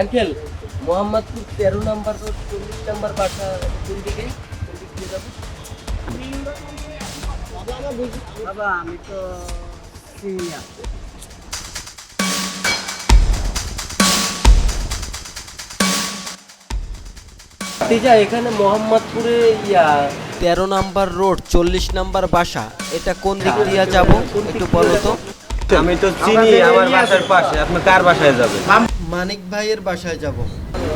Uncle, Mohammadpur তেরো number road, চল্লিশ নম্বর বাসা কোন দিকে? বাবা, আমি তো সিনিয়া তেজা, এখানে মোহাম্মদপুরে ইয়া তেরো নাম্বার রোড চল্লিশ নাম্বার বাসা এটা কোন দিক দিয়ে যাব? একটু বলো তো। আমি তো চিনি আমার বাসার পাশে আপনি কার বাসায় যাবেন? মানিক ভাইয়ের বাসায় যাব।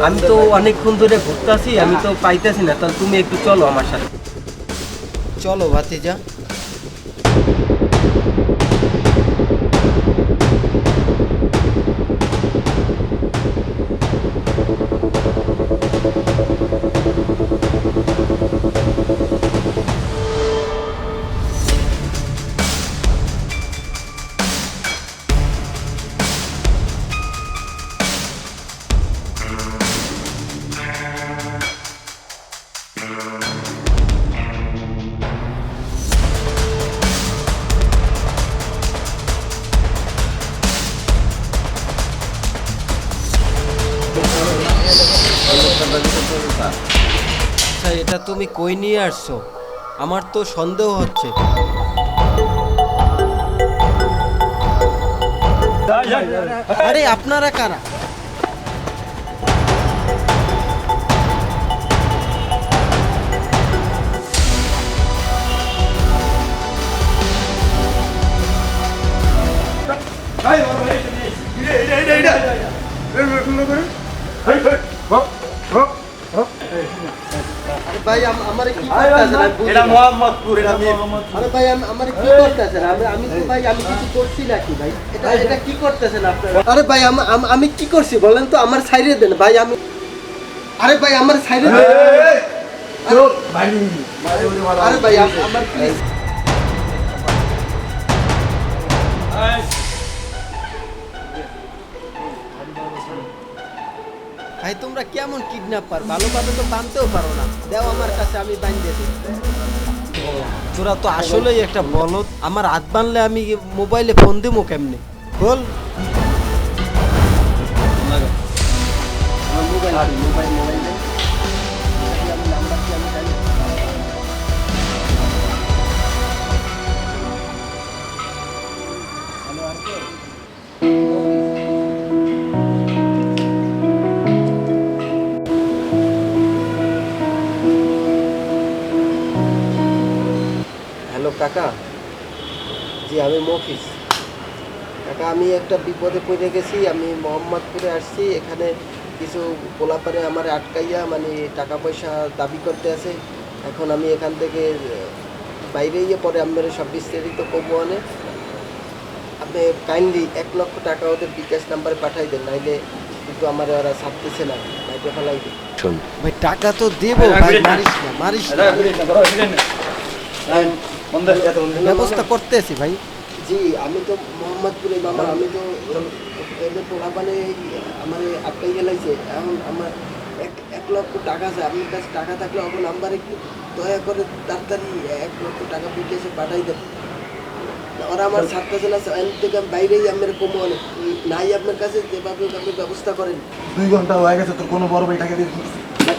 আমি তো অনেকক্ষণ ধরে ঘুরতেছি আমি তো পাইতেছি না তাহলে তুমি একটু চলো আমার সাথে। চলো ভাতিজা। আচ্ছা এটা তুমি কই নিয়ে আসছো? আমার তো সন্দেহ হচ্ছে। আরে আপনারা কারা? ভাই আম- আমারে কি করতেছেন আমি বুঝি এটা মোহাম্মদপুর এটা আরে ভাই আম- আমারে কি করতেছেন আমি আমি তো ভাই আমি কিছু করছি নাকি ভাই এটা এটা কি করতেছেন আপনারা আরে ভাই আম- আম- আমি কি করছি বলেন তো আমার সাইডে দেন ভাই আমি আরে ভাই আমার সাইডে দেন আরে ভাই আমার প্লিজ ভাই তোমরা কেমন কিডন্যাপার ভালোভাবে তো বানতেও পারো না। দেও আমার কাছে আমি বান্ধে দিই। তোরা তো আসলেই একটা বলদ। আমার হাত বানলে আমি মোবাইলে ফোন দেবো কেমনে? বল। হ্যালো কাকা। জি আমি মফিস কাকা আমি একটা বিপদে পড়ে গেছি। আমি মোহাম্মদপুরে আসছি। এখানে কিছু পোলাপারে আমার আটকাইয়া মানে টাকা পয়সা দাবি করতে আছে। এখন আমি এখান থেকে বাইরে গিয়ে পরে আপনার সব বিস্তারিত কবো আনে আপনি কাইন্ডলি এক লক্ষ টাকা ওদের বিকাশ নাম্বারে পাঠাই দেন নাইলে কিন্তু আমার ওরা ছাড়তেছে না। বাইরে ফেলাই দিন। ভাই টাকা তো দেবো ভাই মারিস না মারিস না। ব্যবস্থা করতেছি ভাই। জি আমি তো মোহাম্মদপুরে বাবা আমি তো এদের পোলাপানে আমার আটকাই গেলাইছে এখন আমার এক এক লক্ষ টাকা আছে আপনার কাছে টাকা থাকলে অব নাম্বারে একটু দয়া করে তাড়াতাড়ি এক লক্ষ টাকা বিকেশে পাঠাই দেন। ওরা আমার ছাত্র ছিল এন থেকে আমি বাইরেই আমার কমে অনেক। নাই আপনার কাছে যেভাবে আপনি ব্যবস্থা করেন। দুই ঘণ্টা হয়ে গেছে তোর কোনো বড় ভাই টাকা দিয়ে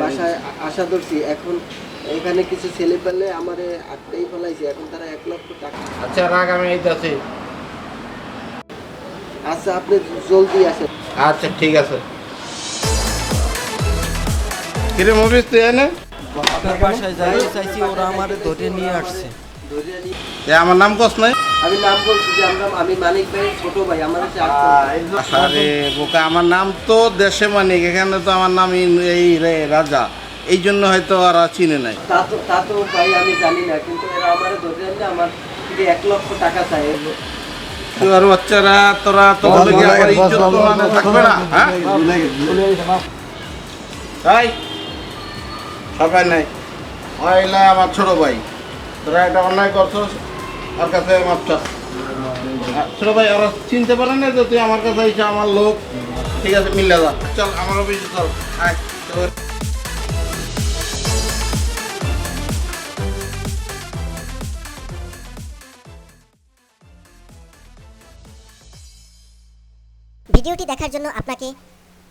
বাসায় আশা ধরছি এখন এখানে কিছু ছেলে পেলে আমারে আটটাই ফেলাইছে এখন তারা এক লক্ষ টাকা। আচ্ছা রাগ আমি আছি আচ্ছা আপনি জলদি আসেন। আচ্ছা ঠিক আছে। কিরে মুভিস তুই এনে? আপনার বাসায় যাইতে চাইছি ওরা আমারে ধরে নিয়ে আসছে। ধরে আমার নাম কস নাই? আমি নাম বলছি যে আমরা আমি মানিক ভাই ছোট ভাই আমার আরে বোকা আমার নাম তো দেশে মানিক এখানে তো আমার নাম এই রে রাজা। এই জন্য হয়তো ওরা চিনে নাই। তা তো তা তো ভাই আমি জানি না কিন্তু এরা আমারে ধরে আনলে আমার এক লক্ষ টাকা চাই তোর বাচ্চারা তোরা তোর লেগে আমার ইজ্জত তো মানে থাকবে না হ্যাঁ? তাই সবাই নাই। আমার ছোট ভাই তোরা একটা অন্যায় করছস? ওর কাছে ছোট ভাই চিনতে পারে না যে তুই আমার কাছে এসে আমার লোক? ঠিক আছে মিল্লা যা চল, আমার অফিসে চল। ভিডিওটি দেখার জন্য আপনাকে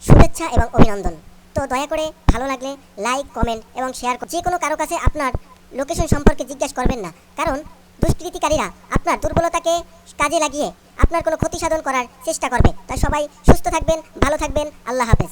শুভেচ্ছা এবং অভিনন্দন। তো দয়া করে ভালো লাগলে লাইক, কমেন্ট এবং শেয়ার যে কোনো কারও কাছে আপনার লোকেশন সম্পর্কে জিজ্ঞাসা করবেন না। কারণ দুষ্কৃতিকারীরা আপনার দুর্বলতাকে কাজে লাগিয়ে আপনার কোনো ক্ষতি সাধন করার চেষ্টা করবে। তাই সবাই সুস্থ থাকবেন, ভালো থাকবেন। আল্লাহ হাফেজ।